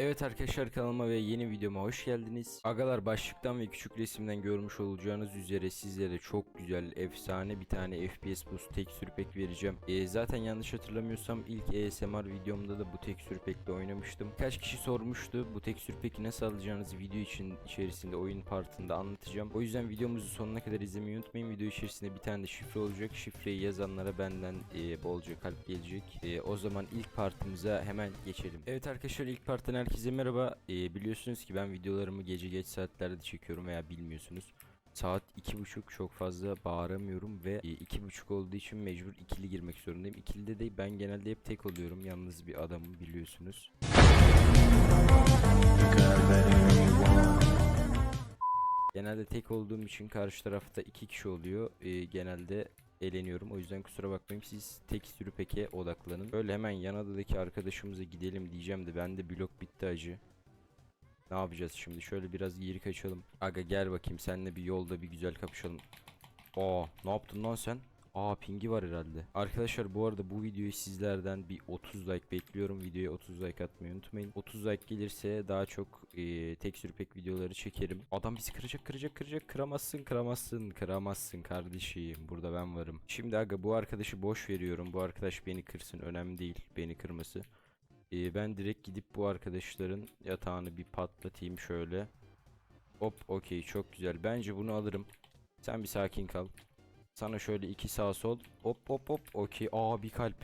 Evet arkadaşlar kanalıma ve yeni videoma hoş geldiniz. Agalar başlıktan ve küçük resimden görmüş olacağınız üzere sizlere çok güzel, efsane bir tane FPS boost tekstür pack vereceğim. Ee, zaten yanlış hatırlamıyorsam ilk ASMR videomda da bu tekstür pack'le oynamıştım. Kaç kişi sormuştu bu tekstür pack'i nasıl alacağınızı video için içerisinde oyun partında anlatacağım. O yüzden videomuzu sonuna kadar izlemeyi unutmayın. Video içerisinde bir tane de şifre olacak. Şifreyi yazanlara benden e, bolca kalp gelecek. E, o zaman ilk partımıza hemen geçelim. Evet arkadaşlar ilk parttan herkese merhaba. E, biliyorsunuz ki ben videolarımı gece geç saatlerde çekiyorum veya bilmiyorsunuz. Saat iki buçuk çok fazla bağıramıyorum ve e, iki buçuk olduğu için mecbur ikili girmek zorundayım. İkilide de ben genelde hep tek oluyorum. Yalnız bir adamım biliyorsunuz. Genelde tek olduğum için karşı tarafta iki kişi oluyor. Ee, genelde eleniyorum. O yüzden kusura bakmayın siz tek sürü peke odaklanın. Böyle hemen yan adadaki arkadaşımıza gidelim diyeceğim de bende blok bitti acı. Ne yapacağız şimdi? Şöyle biraz geri kaçalım. Aga gel bakayım seninle bir yolda bir güzel kapışalım. Aa ne yaptın lan sen? Aa pingi var herhalde. Arkadaşlar bu arada bu videoyu sizlerden bir 30 like bekliyorum. Videoya 30 like atmayı unutmayın. 30 like gelirse daha çok eee tek sürpek videoları çekerim. Adam bizi kıracak kıracak kıracak. Kıramazsın kıramazsın kıramazsın kardeşim. Burada ben varım. Şimdi aga bu arkadaşı boş veriyorum. Bu arkadaş beni kırsın. Önemli değil beni kırması. Eee, ben direkt gidip bu arkadaşların yatağını bir patlatayım şöyle. Hop okey çok güzel. Bence bunu alırım. Sen bir sakin kal. Sana şöyle iki sağ sol. Hop hop hop. Okey. Aa bir kalp.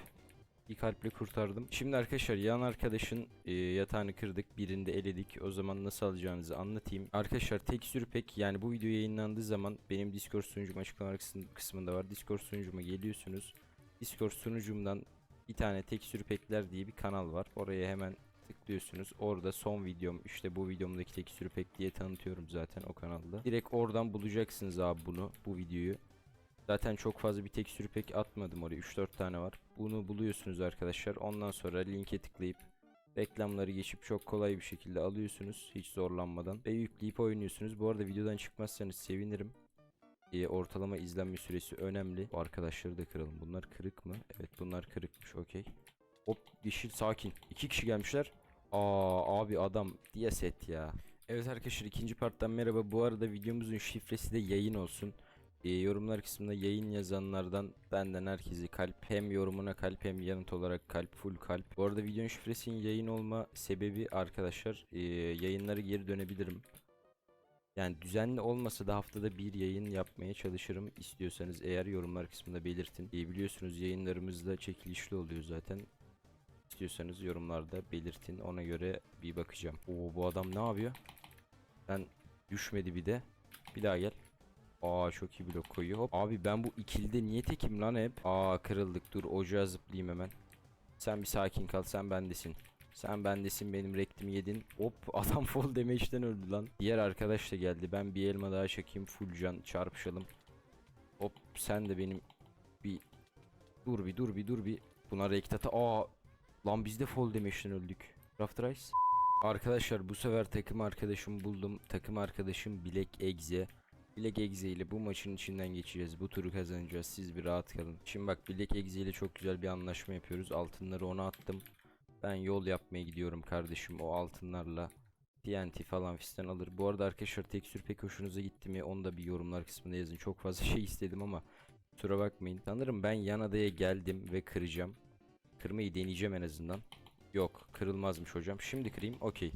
Bir kalple kurtardım. Şimdi arkadaşlar yan arkadaşın e, yatağını kırdık. Birinde eledik. O zaman nasıl alacağınızı anlatayım. Arkadaşlar tek sürpek yani bu video yayınlandığı zaman benim Discord sunucum açıklama kısmı- kısmında var. Discord sunucuma geliyorsunuz. Discord sunucumdan bir tane tek sürpekler diye bir kanal var. Oraya hemen tıklıyorsunuz. Orada son videom işte bu videomdaki tek sürpek diye tanıtıyorum zaten o kanalda. Direkt oradan bulacaksınız abi bunu bu videoyu. Zaten çok fazla bir tek sürpek atmadım oraya 3-4 tane var. Bunu buluyorsunuz arkadaşlar. Ondan sonra linke tıklayıp reklamları geçip çok kolay bir şekilde alıyorsunuz hiç zorlanmadan ve yükleyip oynuyorsunuz. Bu arada videodan çıkmazsanız sevinirim. Ee, ortalama izlenme süresi önemli. Bu arkadaşları da kıralım. Bunlar kırık mı? Evet bunlar kırıkmış. Okey. Hop yeşil sakin. İki kişi gelmişler. Aa abi adam diye set ya. Evet arkadaşlar ikinci parttan merhaba. Bu arada videomuzun şifresi de yayın olsun. Ee, yorumlar kısmında yayın yazanlardan benden herkese kalp hem yorumuna kalp hem yanıt olarak kalp full kalp. Bu arada videonun şifresinin yayın olma sebebi arkadaşlar ee, yayınları geri dönebilirim. Yani düzenli olmasa da haftada bir yayın yapmaya çalışırım istiyorsanız eğer yorumlar kısmında belirtin. Ee, biliyorsunuz yayınlarımızda çekilişli oluyor zaten. İstiyorsanız yorumlarda belirtin ona göre bir bakacağım. Oo bu adam ne yapıyor? Ben düşmedi bir de. Bir daha gel. Aa çok iyi blok koyuyor. Hop. Abi ben bu ikilide niye tekim lan hep? Aa kırıldık. Dur ocağa zıplayayım hemen. Sen bir sakin kal. Sen bendesin. Sen bendesin benim rektimi yedin. Hop adam fall damage'den öldü lan. Diğer arkadaş da geldi. Ben bir elma daha çakayım. Full can çarpışalım. Hop sen de benim bir dur bir dur bir dur bir. Buna rekt ata. Aa lan biz de fall damage'den öldük. Raft. Arkadaşlar bu sefer takım arkadaşımı buldum. Takım arkadaşım Bilek Egze. Bilek Egze ile bu maçın içinden geçeceğiz. Bu turu kazanacağız. Siz bir rahat kalın. Şimdi bak Bilek Egze ile çok güzel bir anlaşma yapıyoruz. Altınları ona attım. Ben yol yapmaya gidiyorum kardeşim o altınlarla. TNT falan fistan alır. Bu arada arkadaşlar tekstür pek hoşunuza gitti mi onu da bir yorumlar kısmında yazın. Çok fazla şey istedim ama kusura bakmayın. Sanırım ben yan adaya geldim ve kıracağım. Kırmayı deneyeceğim en azından. Yok kırılmazmış hocam. Şimdi kırayım okey.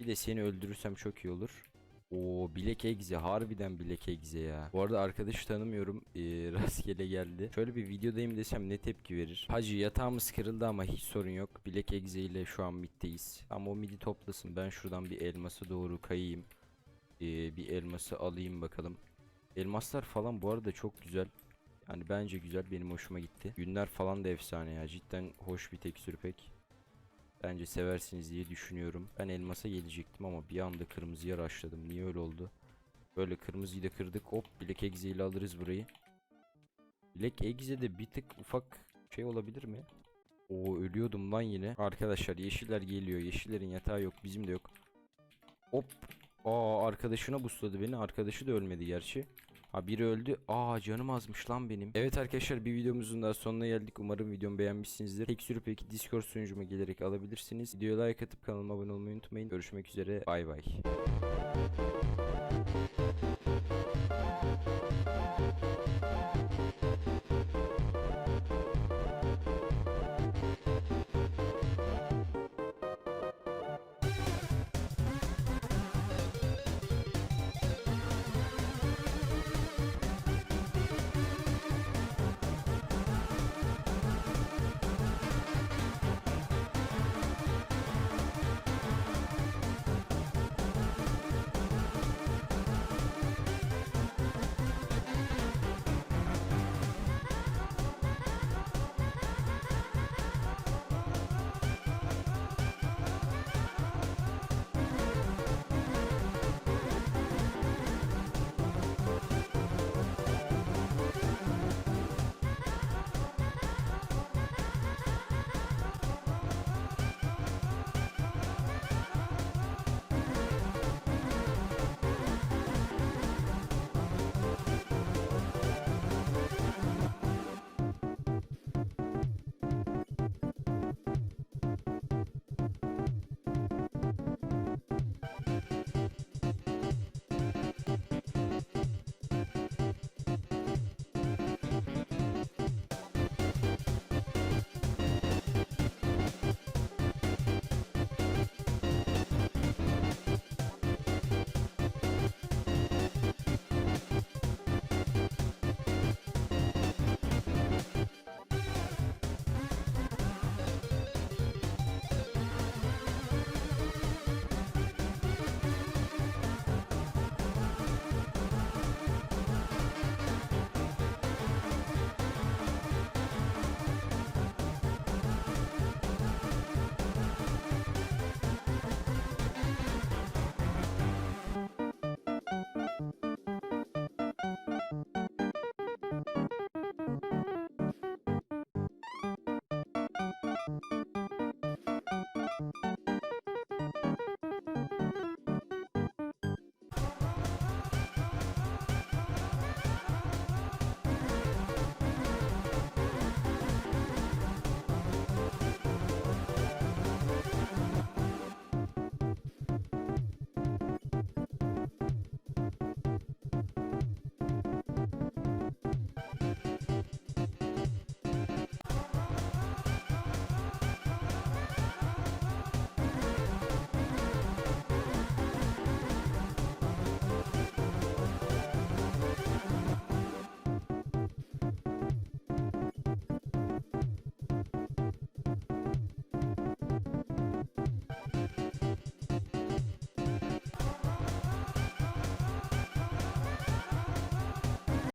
Bir de seni öldürürsem çok iyi olur. Oo bilek egze harbiden bilek egze ya. Bu arada arkadaşı tanımıyorum. Ee, rastgele geldi. Şöyle bir videodayım desem ne tepki verir? Hacı yatağımız kırıldı ama hiç sorun yok. Bilek egze ile şu an middeyiz. Ama o midi toplasın. Ben şuradan bir elması doğru kayayım. Ee, bir elması alayım bakalım. Elmaslar falan bu arada çok güzel. Yani bence güzel benim hoşuma gitti. Günler falan da efsane ya. Cidden hoş bir tekstür pek. Bence seversiniz diye düşünüyorum. Ben elmasa gelecektim ama bir anda kırmızıya rushladım. Niye öyle oldu? Böyle kırmızıyı da kırdık. Hop bilek egze ile alırız burayı. Bilek egze bir tık ufak şey olabilir mi? Oo ölüyordum lan yine. Arkadaşlar yeşiller geliyor. Yeşillerin yatağı yok. Bizim de yok. Hop. Aa arkadaşına busladı beni. Arkadaşı da ölmedi gerçi. Ha biri öldü. Aa canım azmış lan benim. Evet arkadaşlar bir videomuzun daha sonuna geldik. Umarım videomu beğenmişsinizdir. Tek sürü peki Discord sunucuma gelerek alabilirsiniz. Videoya like atıp kanalıma abone olmayı unutmayın. Görüşmek üzere. Bay bay.